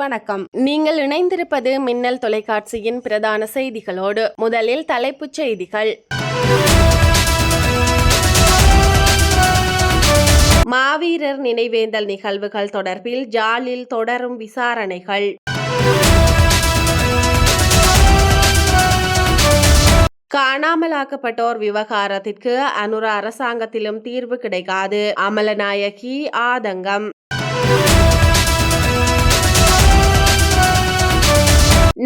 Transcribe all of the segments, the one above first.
வணக்கம். நீங்கள் இணைந்திருப்பது மின்னல் தொலைக்காட்சியின் பிரதான செய்திகளோடு முதலில் தலைப்புச் செய்திகள். மாவீரர் நினைவேந்தல் நிகழ்வுகள் தொடர்பில் ஜாலில் தொடரும் விசாரணைகள். காணாமலாக்கப்பட்டோர் விவகாரத்திற்கு அனுர அரசாங்கத்திலும் தீர்வு கிடைக்காது. அமலநாயகி ஆதங்கம்.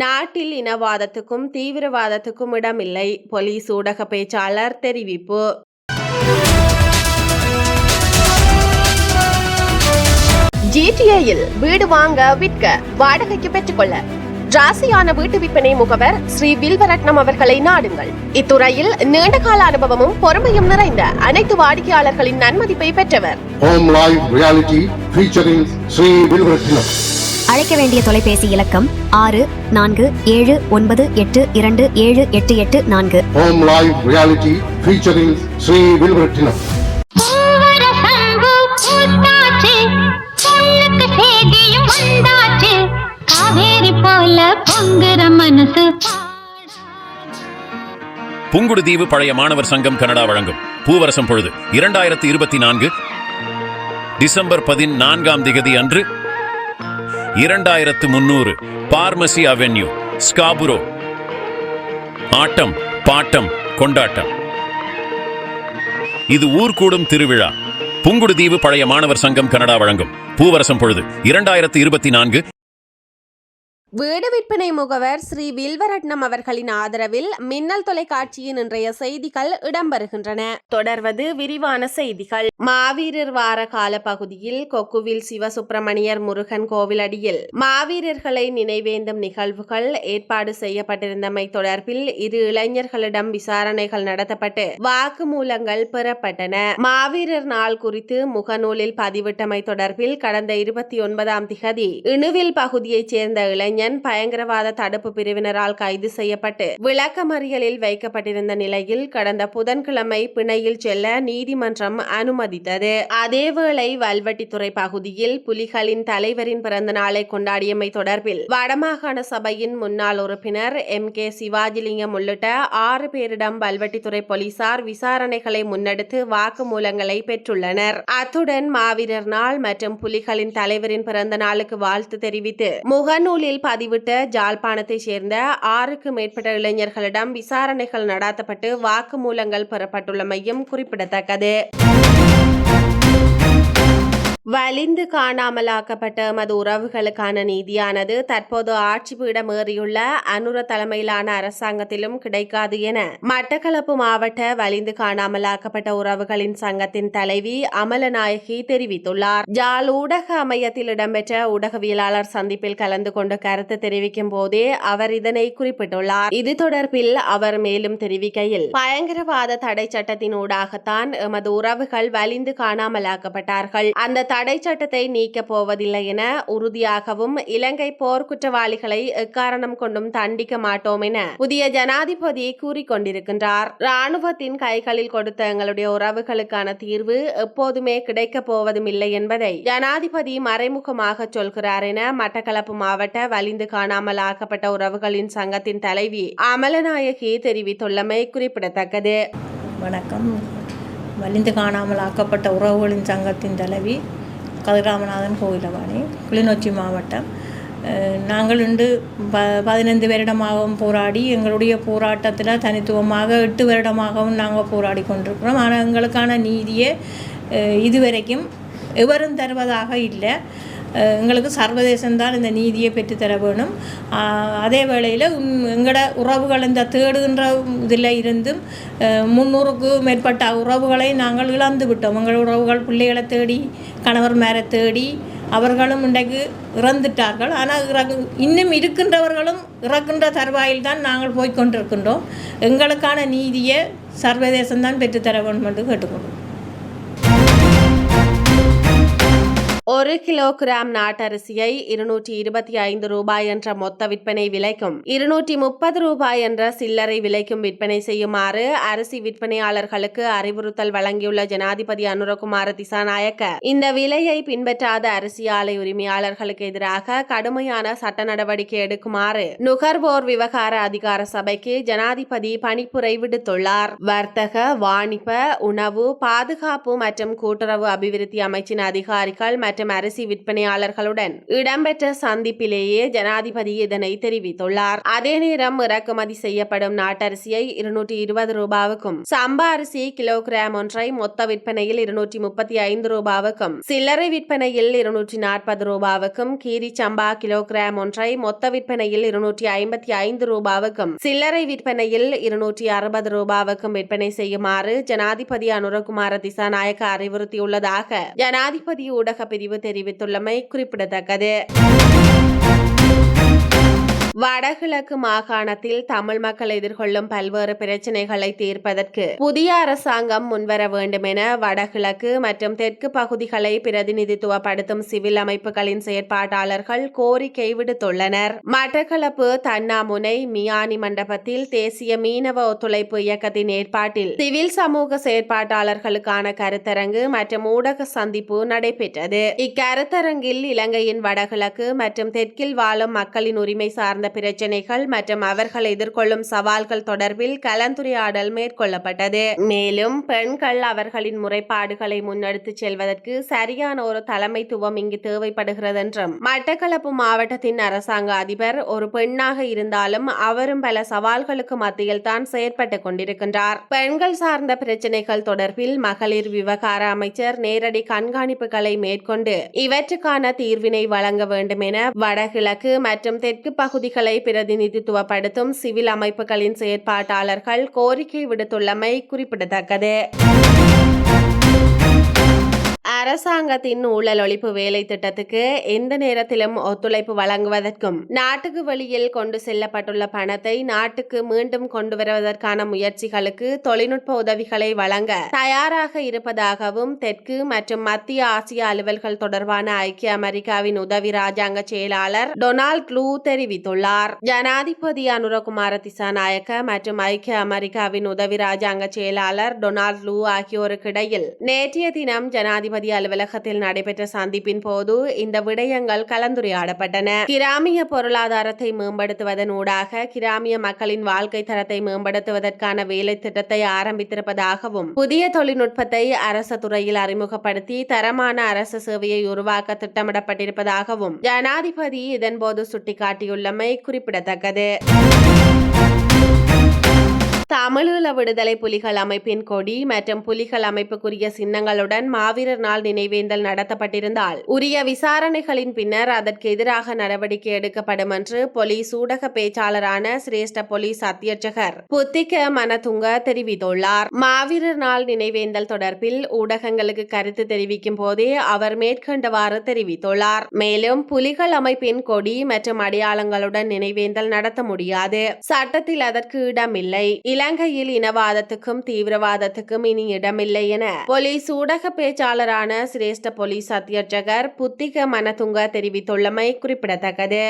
நாட்டில் இனவாதத்துக்கும் தீவிரவாதத்துக்கும் இடமில்லை. போலீஸ் ஊடக பேச்சாளர் தெரிவிப்பு. ஜிடிஏயில் வீடு வாங்க விற்க வாடகைக்கு பெற்றுக்கொள்ள. ராசியான வீட்டு விற்பனை முகவர் ஸ்ரீ வில்வரட்னம் அவர்களை நாடுங்கள். இத்துறையில் நீண்டகால அனுபவமும் பொறுமையும் நிறைந்த அனைத்து வாடிக்கையாளர்களின் நன்மதிப்பை பெற்றவர். அழைக்க வேண்டிய தொலைபேசி இலக்கம் ஆறு நான்கு ஏழு ஒன்பது எட்டு இரண்டு ஏழு எட்டு எட்டு நான்கு. வந்தாச்சு. காவேரி போல பொங்குற மனசு புங்குடுதீவு பழைய மாணவர் சங்கம் கனடா வழங்கும் பூவரசம் பொழுது இரண்டாயிரத்தி இருபத்தி நான்கு டிசம்பர் பதினான்காம் திகதி அன்று இரண்டாயிரத்து முன்னூறு பார்மசி அவென்யூ ஸ்காபுரோ. ஆட்டம் பாட்டம் கொண்டாட்டம். இது ஊர்கூடும் திருவிழா. புங்குடுதீவு பழைய மாணவர் சங்கம் கனடா வழங்கும். பூவரசம் பொழுது இரண்டாயிரத்து இருபத்தி நான்கு வீடு விற்பனை முகவர் ஸ்ரீ வில்வரட்னம் அவர்களின் ஆதரவில் மின்னல் தொலைக்காட்சியின் இன்றைய செய்திகள் இடம்பெறுகின்றன. தொடர்வது விரிவான செய்திகள். மாவீரர் வார கால பகுதியில் கொக்குவில் சிவசுப்பிரமணியர் முருகன் கோவிலடியில் மாவீரர்களை நினைவேந்தும் நிகழ்வுகள் ஏற்பாடு செய்யப்பட்டிருந்தமை தொடர்பில் இரு இளைஞர்களிடம் விசாரணைகள் நடத்தப்பட்டு வாக்குமூலங்கள் பெறப்பட்டன. மாவீரர் நாள் குறித்து முகநூலில் பதிவிட்டமை தொடர்பில் கடந்த இருபத்தி ஒன்பதாம் திகதி இணுவில் பகுதியைச் சேர்ந்த இளைஞர் இளைஞன் பயங்கரவாத தடுப்பு பிரிவினரால் கைது செய்யப்பட்டு விளக்கமறியலில் வைக்கப்பட்டிருந்த நிலையில் கடந்த புதன்கிழமை பிணையில் செல்ல நீதிமன்றம் அனுமதித்தது. அதேவேளை வல்வெட்டித்துறை பகுதியில் புலிகளின் தலைவரின் பிறந்த நாளை கொண்டாடியமை தொடர்பில் வடமாகாண சபையின் முன்னாள் உறுப்பினர் எம். கே. சிவாஜிலிங்கம் உள்ளிட்ட ஆறு பேரிடம் வல்வெட்டித்துறை போலீசார் விசாரணைகளை முன்னெடுத்து வாக்குமூலங்களை பெற்றுள்ளனர். அத்துடன் மாவீரர் நாள் மற்றும் புலிகளின் தலைவரின் பிறந்த நாளுக்கு வாழ்த்து தெரிவித்து முகநூலில் பதிவிட்ட ஜாழ்ப்பாணத்தை சேர்ந்த ஆறுக்கு மேற்பட்ட இளைஞர்களிடம் விசாரணைகள் நடாத்தப்பட்டு வாக்குமூலங்கள் பெறப்பட்டுள்ளமையும் குறிப்பிடத்தக்கது. வலிந்து காணாமலாக்கப்பட்ட எமது உறவுகளுக்கான நீதியானது தற்போது ஆட்சி பீடம் ஏறியுள்ள அனுர தலைமையிலான அரசாங்கத்திலும் கிடைக்காது என மட்டக்களப்பு மாவட்ட வலிந்து காணாமலாக்கப்பட்ட உறவுகளின் சங்கத்தின் தலைவி அமலநாயகி தெரிவித்துள்ளார். ஜால் ஊடக அமையத்தில் இடம்பெற்ற ஊடகவியலாளர் சந்திப்பில் கலந்து கொண்டு கருத்து தெரிவிக்கும் போதே அவர் இதனை குறிப்பிட்டுள்ளார். இது தொடர்பில் அவர் மேலும் தெரிவிக்கையில் பயங்கரவாத தடை சட்டத்தின் ஊடாகத்தான் எமது உறவுகள் வலிந்து காணாமலாக்கப்பட்டார்கள். அந்த தடை சட்டத்தை நீக்கப் போவதில்லை என உறுதியாகவும் இலங்கை போர்க்குற்றவாளிகளை எக்காரணம் கொண்டும் தண்டிக்க மாட்டோம் என புதிய ஜனாதிபதி கூறிக்கொண்டிருக்கின்றார். ராணுவத்தின் கைகளில் கொடுத்த எங்களுடைய உறவுகளுக்கான தீர்வு எப்போதுமே கிடைக்கப் போவதும் இல்லை என்பதை ஜனாதிபதி மறைமுகமாக சொல்கிறார் என மட்டக்களப்பு மாவட்ட வலிந்து காணாமல் ஆக்கப்பட்ட உறவுகளின் சங்கத்தின் தலைவி அமலநாயகி தெரிவித்துள்ளமை குறிப்பிடத்தக்கது. வணக்கம். வலிந்து காணாமல் ஆக்கப்பட்ட உறவுகளின் சங்கத்தின் தலைவி கதிராமநாதன் கோவிலவாணி கிளிநொச்சி மாவட்டம். நாங்கள் இன்று ப பதினைந்து வருடமாகவும் போராடி எங்களுடைய போராட்டத்தில் தனித்துவமாக எட்டு வருடமாகவும் நாங்கள் போராடி கொண்டிருக்கிறோம். ஆனால் எங்களுக்கான நீதியை இதுவரைக்கும் எவரும் தருவதாக இல்லை. எங்களுக்கு சர்வதேசம்தான் இந்த நீதியை பெற்றுத்தர வேணும். அதே வேளையில் எங்களோட உறவுகள் இந்த தேடுகின்ற இதில் இருந்தும் முந்நூறுக்கு மேற்பட்ட உறவுகளை நாங்கள் இழந்து விட்டோம். எங்கள் உறவுகள் பிள்ளைகளை தேடி கணவர் மேலே தேடி அவர்களும் இன்றைக்கு இறந்துட்டார்கள். ஆனால் இறகு இன்னும் இருக்கின்றவர்களும் இறக்கின்ற தருவாயில் தான் நாங்கள் போய்கொண்டிருக்கின்றோம் எங்களுக்கான நீதியை சர்வதேசம்தான் பெற்றுத்தர வேண்டும் என்று கேட்டுக்கொண்டோம் ஒரு கிலோகிராம் நாட்டரிசியை இருநூற்றி இருபத்தி ஐந்து ரூபாய் என்ற மொத்த விற்பனை விலைக்கும் இருநூற்றி முப்பது ரூபாய் என்ற சில்லறை விலைக்கும் விற்பனை செய்யுமாறு அரிசி விற்பனையாளர்களுக்கு அறிவுறுத்தல் வழங்கியுள்ள ஜனாதிபதி அனுரகுமார திசாநாயக்க. இந்த விலையை பின்பற்றாத அரிசி ஆலை உரிமையாளர்களுக்கு எதிராக கடுமையான சட்ட நடவடிக்கை எடுக்குமாறு நுகர்வோர் விவகார அதிகார சபைக்கு ஜனாதிபதி பணிப்புரை விடுத்துள்ளார். வர்த்தக வாணிப உணவு பாதுகாப்பு மற்றும் கூட்டுறவு அபிவிருத்தி அமைச்சின் அதிகாரிகள் மற்றும் மற்றும் அரிசி விற்பனையாளர்களுடன் இடம்பெற்ற சந்திப்பிலேயே ஜனாதிபதி இதனை தெரிவித்துள்ளார். அதே நேரம் இறக்குமதி செய்யப்படும் நாட்டரிசியை இருநூற்றி இருபது ரூபாவுக்கும் சம்பா அரிசி கிலோகிராம் ஒன்றை மொத்த விற்பனையில் இருநூற்றி முப்பத்தி ஐந்து ரூபாவுக்கும் சில்லறை விற்பனையில் இருநூற்றி நாற்பது ரூபாவுக்கும் கீரி சம்பா கிலோகிராம் ஒன்றை மொத்த விற்பனையில் இருநூற்றி ஐம்பத்தி ஐந்து ரூபாவுக்கும் சில்லறை விற்பனையில் இருநூற்றி அறுபது ரூபாவுக்கும் விற்பனை செய்யுமாறு ஜனாதிபதி அனுரகுமார திசாநாயக்க அறிவுறுத்தியுள்ளதாக ஜனாதிபதி ஊடக பிரிவு தெரிவித்துள்ளமை குறிப்பிடத்தக்கது. வடகிழக்கு மாகாணத்தில் தமிழ் மக்கள் எதிர்கொள்ளும் பல்வேறு பிரச்சினைகளை தீர்ப்பதற்கு புதிய அரசாங்கம் முன்வர வேண்டும் என வடகிழக்கு மற்றும் தெற்கு பகுதிகளை பிரதிநிதித்துவப்படுத்தும் சிவில் அமைப்புகளின் செயற்பாட்டாளர்கள் கோரிக்கை விடுத்துள்ளனர். மட்டக்களப்பு தன்னாமுனை மியானி மண்டபத்தில் தேசிய மீனவ ஒத்துழைப்பு இயக்கத்தின் ஏற்பாட்டில் சிவில் சமூக செயற்பாட்டாளர்களுக்கான கருத்தரங்கு மற்றும் ஊடக சந்திப்பு நடைபெற்றது. இக்கருத்தரங்கில் இலங்கையின் வடகிழக்கு மற்றும் தெற்கில் வாழும் மக்களின் உரிமை சார்ந்த பிரச்சினைகள் மற்றும் அவர்கள் எதிர்கொள்ளும் சவால்கள் தொடர்பில் கலந்துரையாடல் மேற்கொள்ளப்பட்டது. மேலும் பெண்கள் அவர்களின் முறைப்பாடுகளை முன்னெடுத்துச் செல்வதற்கு சரியான ஒரு தலைமைத்துவம் இங்கு தேவைப்படுகிறது என்றும் மட்டக்களப்பு மாவட்டத்தின் அரசாங்க அதிபர் ஒரு பெண்ணாக இருந்தாலும் அவரும் பல சவால்களுக்கு மத்தியில் தான் செயற்பட்டு கொண்டிருக்கின்றார். பெண்கள் சார்ந்த பிரச்சினைகள் தொடர்பில் மகளிர் விவகார அமைச்சர் நேரடி கண்காணிப்புகளை மேற்கொண்டு இவற்றுக்கான தீர்வினை வழங்க வேண்டும் என வடகிழக்கு மற்றும் தெற்கு பகுதி பகுதிகளை பிரதிநிதித்துவப்படுத்தும் சிவில் அமைப்புகளின் செயற்பாட்டாளர்கள் கோரிக்கை விடுத்துள்ளமை குறிப்பிடத்தக்கது. அரசாங்கத்தின் ஊழல் ஒழிப்பு வேலை திட்டத்துக்கு எந்த நேரத்திலும் ஒத்துழைப்பு வழங்குவதற்கும் நாட்டுக்கு வெளியில் கொண்டு செல்லப்பட்டுள்ள பணத்தை நாட்டுக்கு மீண்டும் கொண்டு வருவதற்கான முயற்சிகளுக்கு தொழில்நுட்ப உதவிகளை வழங்க தயாராக இருப்பதாகவும் தெற்கு மற்றும் மத்திய ஆசிய அலுவல்கள் தொடர்பான ஐக்கிய அமெரிக்காவின் உதவி ராஜாங்க செயலாளர் டொனால்ட் க்ளூ தெரிவித்துள்ளார். ஜனாதிபதி அனுரகுமார திசாநாயக்க மற்றும் ஐக்கிய அமெரிக்காவின் உதவி ராஜாங்க செயலாளர் டொனால்ட் க்ளூ ஆகியோருக்கு இடையில் நேற்றைய தினம் ஜனாதிபதி அலுவலகத்தில் நடைபெற்ற சந்திப்பின் போது இந்த விடயங்கள் கலந்துரையாடப்பட்டன. கிராமிய பொருளாதாரத்தை மேம்படுத்துவதன் ஊடாக கிராமிய மக்களின் வாழ்க்கை தரத்தை மேம்படுத்துவதற்கான வேலை திட்டத்தை ஆரம்பித்திருப்பதாகவும் புதிய தொழில்நுட்பத்தை அரச துறையில் அறிமுகப்படுத்தி தரமான அரசு சேவையை உருவாக்க திட்டமிடப்பட்டிருப்பதாகவும் ஜனாதிபதி இதன்போது சுட்டிக்காட்டியுள்ளமை குறிப்பிடத்தக்கது. தமிழீழ விடுதலை புலிகள் அமைப்பின் கொடி மற்றும் புலிகள் அமைப்புக்குரிய சின்னங்களுடன் மாவீரர் நாள் நினைவேந்தல் நடத்தப்பட்டிருந்தால் உரிய விசாரணைகளின் பின்னர் அதற்கு எதிராக நடவடிக்கை எடுக்கப்படும் என்று போலீஸ் ஊடக பேச்சாளரான சிரேஷ்ட போலீஸ் அத்தியட்சகர் புத்திக மனதுங்க தெரிவித்துள்ளார். மாவீரர் நாள் நினைவேந்தல் தொடர்பில் ஊடகங்களுக்கு கருத்து தெரிவிக்கும் போதே அவர் மேற்கண்டவாறு தெரிவித்துள்ளார். மேலும் புலிகள் அமைப்பின் கொடி மற்றும் அடையாளங்களுடன் நினைவேந்தல் நடத்த முடியாது. சட்டத்தில் அதற்கு இடமில்லை. இலங்கையில் இனவாதத்துக்கும் தீவிரவாதத்துக்கும் இனி இடமில்லை என போலீஸ் ஊடக பேச்சாளரான சிரேஷ்ட போலீஸ் அத்தியட்சகர் புத்திக மனதுங்க தெரிவித்துள்ளமை குறிப்பிடத்தக்கது.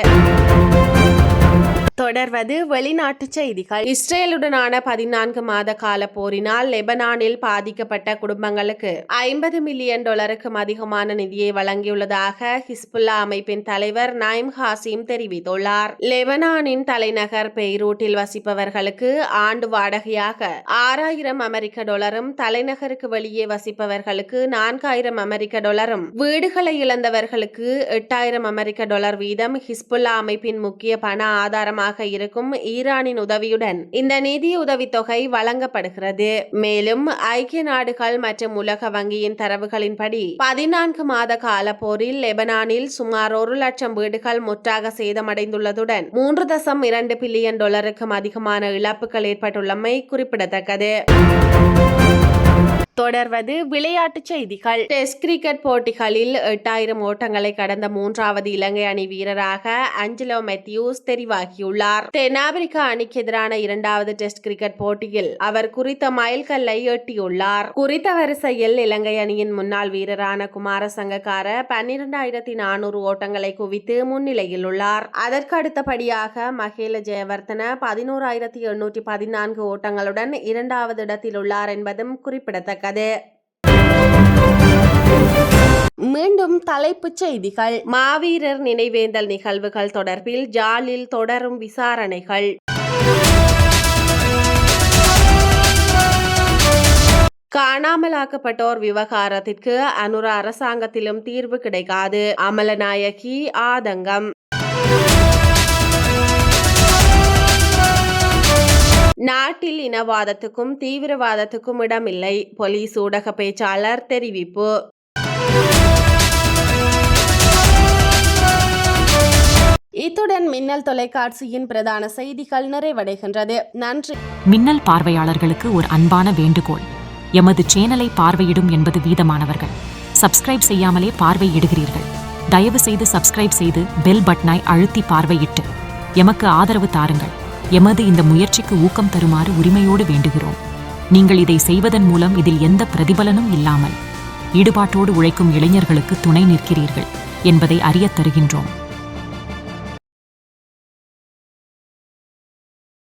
தொடர்வது வெளிநாட்டு செய்திகள். இஸ்ரேலுடனான பதினான்கு மாத கால போரினால் லெபனானில் பாதிக்கப்பட்ட குடும்பங்களுக்கு ஐம்பது மில்லியன் டாலருக்கும் அதிகமான நிதியை வழங்கியுள்ளதாக ஹிஸ்புல்லா அமைப்பின் தலைவர் நைம் ஹாசிம் தெரிவித்துள்ளார். லெபனானின் தலைநகர் பெய்ரூட்டில் வசிப்பவர்களுக்கு ஆண்டு வாடகையாக ஆறாயிரம் அமெரிக்க டாலரும் தலைநகருக்கு வெளியே வசிப்பவர்களுக்கு நான்காயிரம் அமெரிக்க டாலரும் வீடுகளை இழந்தவர்களுக்கு எட்டாயிரம் அமெரிக்க டாலர் வீதம் ஹிஸ்புல்லா அமைப்பின் முக்கிய பண ஆதாரமாக இருக்கும் ஈரானின் உதவியுடன் இந்த நிதி உதவித்தொகை வழங்கப்படுகிறது. மேலும் ஐக்கிய நாடுகள் மற்றும் உலக வங்கியின் தரவுகளின்படி பதினான்கு மாத கால போரில் லெபனானில் சுமார் ஒரு லட்சம் வீடுகள் முற்றாக சேதமடைந்துள்ளதுடன் மூன்று தசம் இரண்டு பில்லியன் டாலருக்கும் அதிகமான இழப்புகள் ஏற்பட்டுள்ளமை குறிப்பிடத்தக்கது. தொடர்வது விளையாட்டுச் செய்திகள். டெஸ்ட் கிரிக்கெட் போட்டிகளில் எட்டாயிரம் ஓட்டங்களை கடந்த மூன்றாவது இலங்கை அணி வீரராக அஞ்சலோ மெத்யூஸ் தெரிவாகியுள்ளார். தென்னாப்பிரிக்கா அணிக்கு எதிரான இரண்டாவது டெஸ்ட் கிரிக்கெட் போட்டியில் அவர் குறித்த மைல்கல்லை எட்டியுள்ளார். குறித்த வரிசையில் இலங்கை அணியின் முன்னாள் வீரரான குமார சங்கக்கார பன்னிரண்டாயிரத்தி நானூறு ஓட்டங்களை குவித்து முன்னிலையில் உள்ளார் அதற்கு அடுத்தபடியாக மகேல ஜெயவர்தன பதினோராயிரத்தி எண்ணூற்றி பதினான்கு ஓட்டங்களுடன் இரண்டாவது இடத்தில் உள்ளார் என்பதும் குறிப்பிடத்தக்கது மீண்டும் தலைப்புச் செய்திகள். மாவீரர் நினைவேந்தல் நிகழ்வுகள் தொடர்பில் ஜாலில் தொடரும் விசாரணைகள். காணாமலாக்கப்பட்டோர் விவகாரத்திற்கு அனுர அரசாங்கத்திலும் தீர்வு கிடைக்காது. அமலநாயகி ஆதங்கம். நாட்டில் இனவாதத்துக்கும் தீவிரவாதத்துக்கும் இடமில்லை. போலீஸ் ஊடக பேச்சாளர் தெரிவிப்பு. இத்துடன் மின்னல் தொலைக்காட்சியின் பிரதான செய்திகள் நிறைவடைகின்றது. நன்றி. மின்னல் பார்வையாளர்களுக்கு ஒரு அன்பான வேண்டுகோள். எமது சேனலை பார்வையிடும் என்பது வீதமானவர்கள். சப்ஸ்கிரைப் செய்யாமலே பார்வையிடுகிறீர்கள். தயவு செய்து சப்ஸ்கிரைப் செய்து பெல் பட்டனாய் அழுத்தி பார்வையிட்டு எமக்கு ஆதரவு தாருங்கள். எமது இந்த முயற்சிக்கு ஊக்கம் தருமாறு உரிமையோடு வேண்டுகிறோம். நீங்கள் இதை செய்வதன் மூலம் இதில் எந்த பிரதிபலனும் இல்லாமல் ஈடுபாட்டோடு உழைக்கும் இளைஞர்களுக்கு துணை நிற்கிறீர்கள் என்பதை அறியத் தருகின்றோம்.